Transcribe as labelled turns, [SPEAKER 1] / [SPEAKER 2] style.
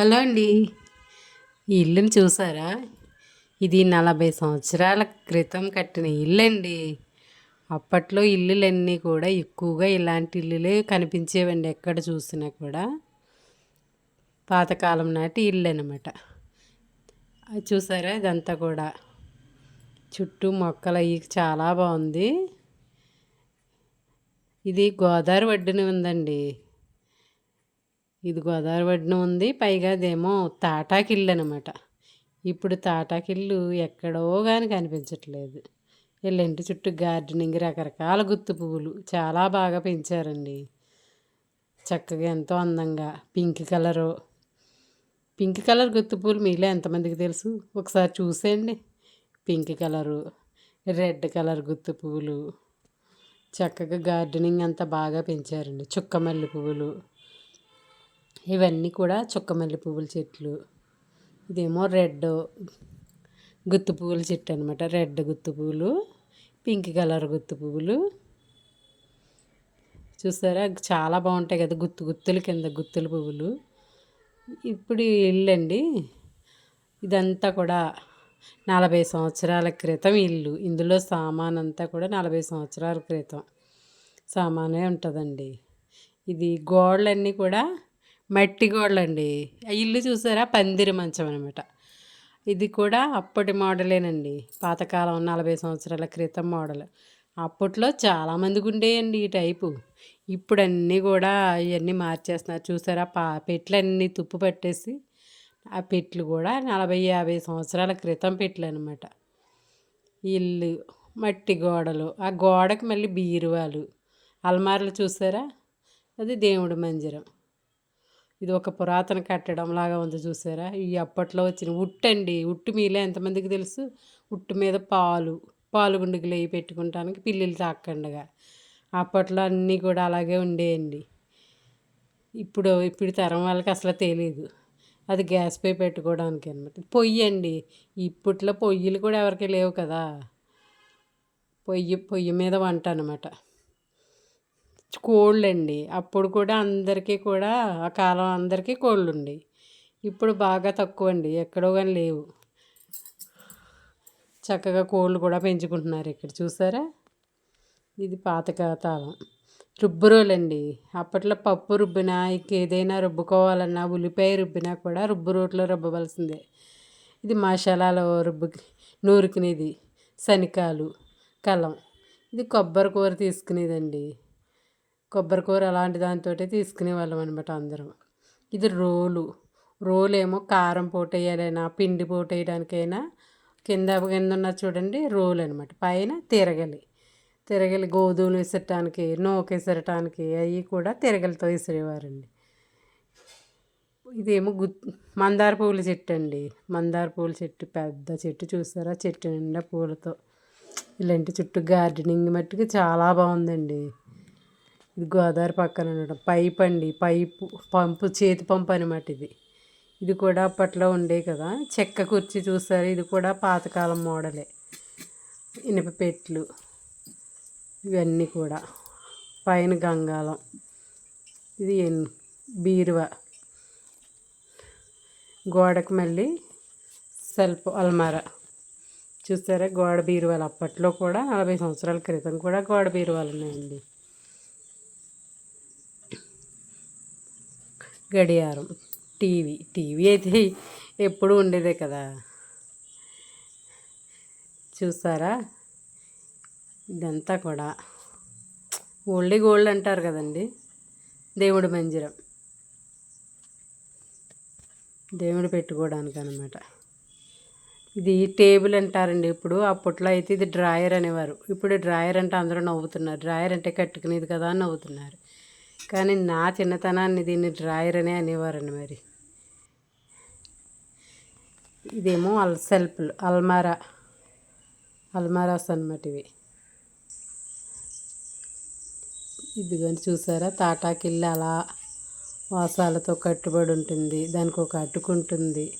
[SPEAKER 1] Hello అండి. ఈ ఇల్లుని చూసారా? ఇది నలభై సంవత్సరాల క్రితం కట్టిన ఇల్లు అండి అప్పట్లో ఇల్లులన్నీ కూడా ఎక్కువగా ఇలాంటి ఇల్లులే కనిపించేవండి ఎక్కడ చూసినా కూడా. పాతకాలం నాటి ఇల్లు అనమాట అది చూసారా? ఇదంతా కూడా. చుట్టూ మొక్కలు అవి చాలా బాగుంది. ఇది గోదావరి ఒడ్డున ఉందండి. ఇది గోదావరి ఒడ్డున ఉంది. పైగా అదేమో తాటాకిల్లు అనమాట ఇప్పుడు తాటాకిల్లు ఎక్కడో కానీ కనిపించట్లేదు. వీళ్ళ చుట్టూ గార్డెనింగ్ రకరకాల గుత్తు పువ్వులు చాలా బాగా పెంచారండి. చక్కగా ఎంతో అందంగా. Pink colour. పింక్ కలర్ గుత్తు పువ్వులు మీలో ఎంతమందికి తెలుసు? ఒకసారి చూసేయండి. పింక్ కలరు రెడ్ కలర్ గుత్తు పువ్వులు. చక్కగా గార్డెనింగ్ అంతా బాగా పెంచారండి. చుక్క మల్లె పువ్వులు. ఇవన్నీ కూడా చుక్కమల్లి పువ్వుల చెట్లు ఇదేమో రెడ్ గుత్తు పువ్వుల చెట్టు అనమాట రెడ్ గుత్తు పువ్వులు పింక్ కలర్ గుత్తు పువ్వులు. చూసారా? చాలా బాగుంటాయి కదా గుత్తు గుత్తులు కింద గుత్తుల పువ్వులు. ఇప్పుడు ఇల్లు అండి. ఇదంతా కూడా నలభై సంవత్సరాల క్రితం ఇల్లు. ఇందులో సామాన్ అంతా కూడా నలభై సంవత్సరాల క్రితం. సామానే ఉంటుందండి. ఇది గోడలన్నీ కూడా మట్టి గోడలండి. ఆ ఇల్లు చూసారా? పందిరి మంచం అనమాట ఇది కూడా అప్పటి మోడలేనండి. పాతకాలం నలభై సంవత్సరాల క్రితం మోడల్. అప్పట్లో చాలామందికి ఉండేయండి ఈ టైపు. ఇప్పుడు అన్నీ కూడా ఇవన్నీ మార్చేస్తున్నారు. చూసారా? పా పెట్లన్నీ తుప్పు పట్టేసి ఆ పెట్లు కూడా నలభై యాభై సంవత్సరాల క్రితం పెట్లు అనమాట ఇల్లు మట్టి గోడలు ఆ గోడకి మళ్ళీ బీరువాలు అల్మార్లు చూసారా? అది దేవుడి మందిరం. ఇది ఒక పురాతన కట్టడం లాగా ఉంది చూసారా? ఈ అప్పట్లో వచ్చిన ఉట్టు అండి. ఉట్టు మీలే ఎంతమందికి తెలుసు? ఉట్టు మీద పాలు పాలు గుండుగులు వేయి పెట్టుకుంటానికి పిల్లులు తాకండగా అప్పట్లో అన్నీ కూడా అలాగే ఉండేయండి ఇప్పుడు ఇప్పుడు తరం వాళ్ళకి అసలు తెలియదు అది గ్యాస్ పై పెట్టుకోవడానికి అనమాట పొయ్యి అండి. ఇప్పట్లో పొయ్యిలు కూడా ఎవరికి లేవు కదా. పొయ్యి పొయ్యి మీద వంట అనమాట కోళ్ళు అండి అప్పుడు కూడా అందరికీ కూడా ఆ కాలం అందరికీ కోళ్ళు ఉండి ఇప్పుడు బాగా తక్కువ అండి ఎక్కడో కానీ లేవు. చక్కగా కోళ్ళు కూడా పెంచుకుంటున్నారు ఇక్కడ చూసారా? ఇది పాతకాలం రుబ్బురోలండి. అప్పట్లో పప్పు రుబ్బినా ఇంకేదైనా రుబ్బుకోవాలన్నా ఉల్లిపాయ రుబ్బినా కూడా రుబ్బు రోట్లో రుబ్బవలసిందే. ఇది మసాలాలో రుబ్బు నూరుకునేది శనికాలు కలం. ఇది కొబ్బరి కూర తీసుకునేదండి. కొబ్బరికూర అలాంటి దాంతో తీసుకునే వాళ్ళం అనమాట అందరం. ఇది రోలు. రోలు ఏమో కారం పోటేయాలైనా పిండి పోటేయడానికైనా కింద కింద ఉన్న చూడండి రోలు అనమాట పైన తిరగలి. తిరగలి గోధుమలు విసరటానికి నూక విసరటానికి అవి కూడా తిరగలితో విసిరేవారండి. ఇదేమో గు మందార పూల చెట్టు అండి. మందార పూల చెట్టు పెద్ద చెట్టు చూసారా? చెట్టు నిండా పూలతో. ఇలాంటి చుట్టూ గార్డెనింగ్ మట్టుకు చాలా బాగుందండి. ఇది గోదావరి పక్కన ఉండడం. పైప్ అండి. పైపు పంపు చేతి పంపు అనమాట ఇది. ఇది కూడా అప్పట్లో ఉండే కదా. చెక్క కుర్చీ చూస్తారు ఇది కూడా పాతకాలం మోడలే. ఇనుప పెట్లు. ఇవన్నీ కూడా. పైన గంగాలం ఇది బీరువా. గోడకు మళ్ళీ సెల్ఫ్ అల్మారా. చూసారా? గోడ బీరువాలు. అప్పట్లో కూడా నలభై సంవత్సరాల క్రితం కూడా గోడ బీరువాలు ఉన్నాయండి. గడియారం. టీవీ. టీవీ అయితే ఎప్పుడు ఉండేదే కదా. చూసారా? ఇదంతా కూడా. ఓల్డ్ గోల్డ్ అంటారు కదండి. దేవుడి మందిరం. దేవుడు పెట్టుకోవడానికి అనమాట ఇది టేబుల్ అంటారండి ఇప్పుడు. అప్పట్లో అయితే ఇది డ్రాయర్ అనేవారు. ఇప్పుడు డ్రాయర్ అంటే అందరూ నవ్వుతున్నారు. డ్రాయర్ అంటే కట్టుకునేది కదా అని నవ్వుతున్నారు. కానీ నా చిన్నతనాన్ని దీన్ని డ్రాయర్ అనే అనేవారండి మరి. ఇదేమో అల్ సెల్ఫ్లు అల్మారా అల్మారాస్ అనమాట ఇవి. ఇది కానీ చూసారా? తాటాకిల్లు అలా వాసాలతో కట్టుబడి ఉంటుంది. దానికి ఒక అటుకుంటుంది.